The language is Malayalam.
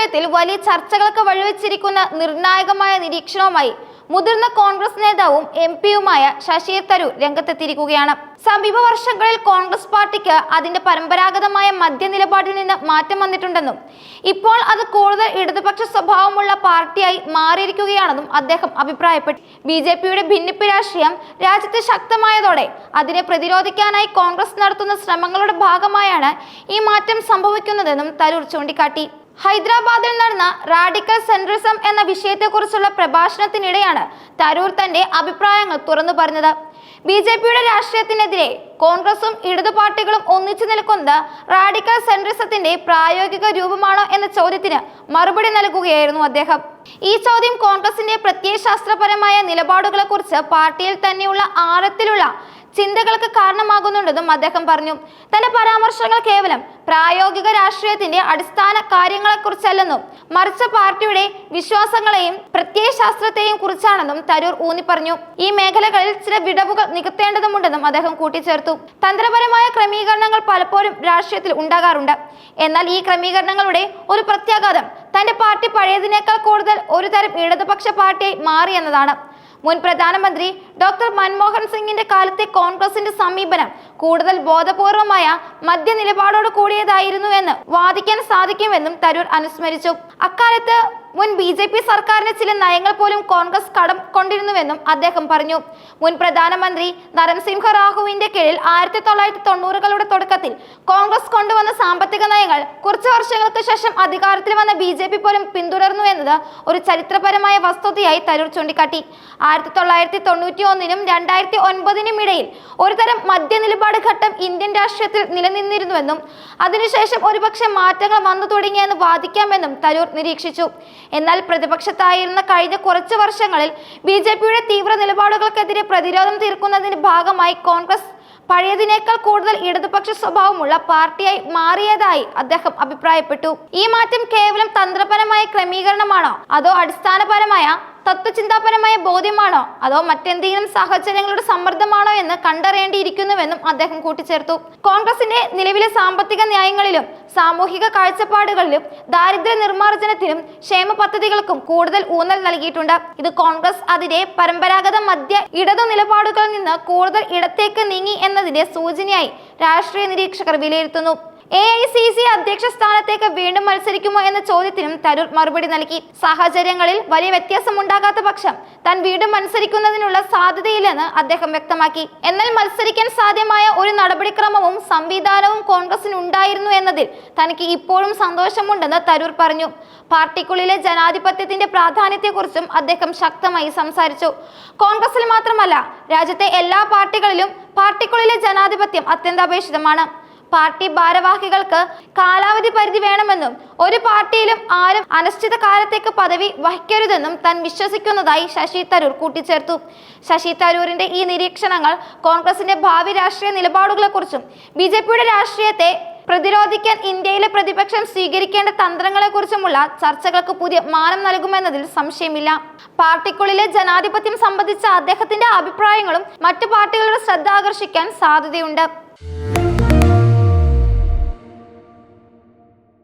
രാഷ്ട്രീയത്തിൽ വലിയ ചർച്ചകൾക്ക് വഴിവെച്ചിരിക്കുന്ന നിർണായകമായ നിരീക്ഷണവുമായി മുതിർന്ന കോൺഗ്രസ് നേതാവും എം പിയുമായ ശശി തരൂർ രംഗത്തെത്തിയിരിക്കുകയാണ്. സമീപ വർഷങ്ങളിൽ കോൺഗ്രസ് പാർട്ടിക്ക് അതിന്റെ പരമ്പരാഗതമായ മദ്യ നിലപാടിൽ നിന്ന് മാറ്റം വന്നിട്ടുണ്ടെന്നും ഇപ്പോൾ അത് കൂടുതൽ ഇടതുപക്ഷ സ്വഭാവമുള്ള പാർട്ടിയായി മാറിയിരിക്കുകയാണെന്നും അദ്ദേഹം അഭിപ്രായപ്പെട്ടു. ബി ജെ പിയുടെ ഭിന്നിപ്പ് രാഷ്ട്രീയം രാജ്യത്ത് ശക്തമായതോടെ അതിനെ പ്രതിരോധിക്കാനായി കോൺഗ്രസ് നടത്തുന്ന ശ്രമങ്ങളുടെ ഭാഗമായാണ് ഈ മാറ്റം സംഭവിക്കുന്നതെന്നും തരൂർ ചൂണ്ടിക്കാട്ടി. ഹൈദരാബാദിൽ നടന്ന റാഡിക്കൽ സെൻട്രിസം എന്ന വിഷയത്തെക്കുറിച്ചുള്ള പ്രഭാഷണത്തിനിടെയാണ് തരൂർ തന്റെ അഭിപ്രായങ്ങൾ തുറന്നു പറഞ്ഞത്. ബി ജെ പിയുടെ രാഷ്ട്രീയത്തിനെതിരെ കോൺഗ്രസും ഇടതു പാർട്ടികളും ഒന്നിച്ചു നിൽക്കുന്നത് റാഡിക്കൽ സെൻട്രിസത്തിന്റെ പ്രായോഗിക രൂപമാണോ എന്ന ചോദ്യത്തിന് മറുപടി നൽകുകയായിരുന്നു അദ്ദേഹം. ഈ ചോദ്യം കോൺഗ്രസിന്റെ പ്രത്യയശാസ്ത്രപരമായ നിലപാടുകളെക്കുറിച്ച് പാർട്ടിയിൽ തന്നെയുള്ള ആഴത്തിലുള്ള ചിന്തകൾക്ക് കാരണമാകുന്നുണ്ടെന്നും അദ്ദേഹം പറഞ്ഞു. തന്റെ പരാമർശങ്ങൾ കേവലം പ്രായോഗിക രാഷ്ട്രീയത്തിന്റെ അടിസ്ഥാന കാര്യങ്ങളെക്കുറിച്ചല്ലെന്നും മറിച്ച് പാർട്ടിയുടെ വിശ്വാസങ്ങളെയും പ്രത്യയശാസ്ത്രത്തെയും കുറിച്ചാണെന്നും തരൂർ ഊന്നി പറഞ്ഞു ഈ മേഖലകളിൽ ചില വിടവുകൾ നികത്തേണ്ടതുണ്ടെന്നും അദ്ദേഹം കൂട്ടിച്ചേർത്തു. തന്ത്രപരമായ ക്രമീകരണങ്ങൾ പലപ്പോഴും രാഷ്ട്രീയത്തിൽ ഉണ്ടാകാറുണ്ട്. എന്നാൽ ഈ ക്രമീകരണങ്ങളുടെ ഒരു പ്രത്യാഘാതം തന്റെ പാർട്ടി പഴയതിനേക്കാൾ കൂടുതൽ ഒരു തരം ഇടതുപക്ഷ പാർട്ടിയായി മാറി എന്നതാണ്. മുൻ പ്രധാനമന്ത്രി ഡോക്ടർ മൻമോഹൻ സിംഗിന്റെ കാലത്തെ കോൺഗ്രസിന്റെ സമീപനം കൂടുതൽ ബോധപൂർവമായ മദ്യ നിലപാടോട് കൂടിയതായിരുന്നു എന്ന് വാദിക്കാൻ സാധിക്കുമെന്നും തരൂർ അനുസ്മരിച്ചു. അക്കാലത്ത് മുൻ ബി ജെ പി സർക്കാരിന്റെ ചില നയങ്ങൾ പോലും കോൺഗ്രസ് കടം കൊണ്ടിരുന്നുവെന്നും അദ്ദേഹം പറഞ്ഞു. മുൻ പ്രധാനമന്ത്രി നരൻസിംഹ റാഹുവിന്റെ കീഴിൽ ആയിരത്തി തൊള്ളായിരത്തി തൊണ്ണൂറുകളുടെ തുടക്കത്തിൽ കോൺഗ്രസ് കൊണ്ടുവന്ന സാമ്പത്തിക നയങ്ങൾ കുറച്ച് വർഷങ്ങൾക്ക് ശേഷം അധികാരത്തിൽ വന്ന ബി ജെ പി പോലും പിന്തുടർന്നു എന്നത് ഒരു ചരിത്രപരമായ വസ്തുതയായി തരൂർ ചൂണ്ടിക്കാട്ടി. ആയിരത്തി തൊള്ളായിരത്തി തൊണ്ണൂറ്റി ഒന്നിനും രണ്ടായിരത്തി ഒൻപതിനും ഇടയിൽ ഒരുതരം മദ്യ നിലപാട് ഘട്ടം ഇന്ത്യൻ രാഷ്ട്രീയത്തിൽ നിലനിന്നിരുന്നുവെന്നും അതിനുശേഷം ഒരുപക്ഷെ മാറ്റങ്ങൾ വന്നു തുടങ്ങിയെന്ന് വാദിക്കാമെന്നും തരൂർ നിരീക്ഷിച്ചു. എന്നാൽ പ്രതിപക്ഷത്തായിരുന്ന കഴിഞ്ഞ കുറച്ച് വർഷങ്ങളിൽ ബി ജെ പിയുടെ തീവ്ര നിലപാടുകൾക്കെതിരെ പ്രതിരോധം തീർക്കുന്നതിന്റെ ഭാഗമായി കോൺഗ്രസ് പഴയതിനേക്കാൾ കൂടുതൽ ഇടതുപക്ഷ സ്വഭാവമുള്ള പാർട്ടിയായി മാറിയതായി അദ്ദേഹം അഭിപ്രായപ്പെട്ടു. ഈ മാറ്റം കേവലം തന്ത്രപരമായ ക്രമീകരണമാണോ? അതോ അടിസ്ഥാനപരമായ തത്വചിന്താപരമായ ബോധ്യമാണോ? അതോ മറ്റെന്തെങ്കിലും സാഹചര്യങ്ങളുടെ സമ്മർദ്ദമാണോ എന്ന് കണ്ടറിയേണ്ടിയിരിക്കുന്നുവെന്നും അദ്ദേഹം കൂട്ടിച്ചേർത്തു. കോൺഗ്രസിന്റെ നിലവിലെ സാമ്പത്തിക ന്യായങ്ങളിലും സാമൂഹിക കാഴ്ചപ്പാടുകളിലും ദാരിദ്ര്യ നിർമ്മാർജനത്തിനും ക്ഷേമ പദ്ധതികൾക്കും കൂടുതൽ ഊന്നൽ നൽകിയിട്ടുണ്ട്. ഇത് കോൺഗ്രസ് അതിന്റെ പരമ്പരാഗത മധ്യ ഇടതു നിലപാടുകളിൽ നിന്ന് കൂടുതൽ ഇടത്തേക്ക് നീങ്ങി എന്നതിന്റെ സൂചനയായി രാഷ്ട്രീയ നിരീക്ഷകർ വിലയിരുത്തുന്നു. എ ഐ സി സി അധ്യക്ഷ സ്ഥാനത്തേക്ക് വീണ്ടും മത്സരിക്കുമോ എന്ന ചോദ്യത്തിനും തരൂർ മറുപടി നൽകി. സാഹചര്യങ്ങളിൽ വലിയ വ്യത്യാസമുണ്ടാകാത്ത പക്ഷം താൻ വീണ്ടും മത്സരിക്കുന്നതിനുള്ള സാധ്യതയില്ലെന്ന് അദ്ദേഹം വ്യക്തമാക്കി. എന്നാൽ മത്സരിക്കാൻ സാധ്യമായ ഒരു നടപടിക്രമവും സംവിധാനവും കോൺഗ്രസിന് ഉണ്ടായിരുന്നു എന്നതിൽ തനിക്ക് ഇപ്പോഴും സന്തോഷമുണ്ടെന്ന് തരൂർ പറഞ്ഞു. പാർട്ടിക്കുള്ളിലെ ജനാധിപത്യത്തിന്റെ പ്രാധാന്യത്തെക്കുറിച്ചും അദ്ദേഹം ശക്തമായി സംസാരിച്ചു. കോൺഗ്രസിൽ മാത്രമല്ല രാജ്യത്തെ എല്ലാ പാർട്ടികളിലും പാർട്ടിക്കുള്ളിലെ ജനാധിപത്യം അത്യന്താപേക്ഷിതമാണ്. പാർട്ടി ഭാരവാഹികൾക്ക് കാലാവധി പരിധി വേണമെന്നും ഒരു പാർട്ടിയിലും ആരും അനിശ്ചിത കാലത്തേക്ക് പദവി വഹിക്കരുതെന്നും താൻ വിശ്വസിക്കുന്നതായി ശശി തരൂർ കൂട്ടിച്ചേർത്തു. ശശി തരൂരിന്റെ ഈ നിരീക്ഷണങ്ങൾ കോൺഗ്രസിന്റെ ഭാവി രാഷ്ട്രീയ നിലപാടുകളെക്കുറിച്ചും ബി ജെ പിയുടെ രാഷ്ട്രീയത്തെ പ്രതിരോധിക്കാൻ ഇന്ത്യയിലെ പ്രതിപക്ഷം സ്വീകരിക്കേണ്ട തന്ത്രങ്ങളെക്കുറിച്ചുമുള്ള ചർച്ചകൾക്ക് പുതിയ മാനം നൽകുമെന്നതിൽ സംശയമില്ല. പാർട്ടിക്കുള്ളിലെ ജനാധിപത്യം സംബന്ധിച്ച അദ്ദേഹത്തിന്റെ അഭിപ്രായങ്ങളും മറ്റു പാർട്ടികളുടെ ശ്രദ്ധ ആകർഷിക്കാൻ സാധ്യതയുണ്ട്.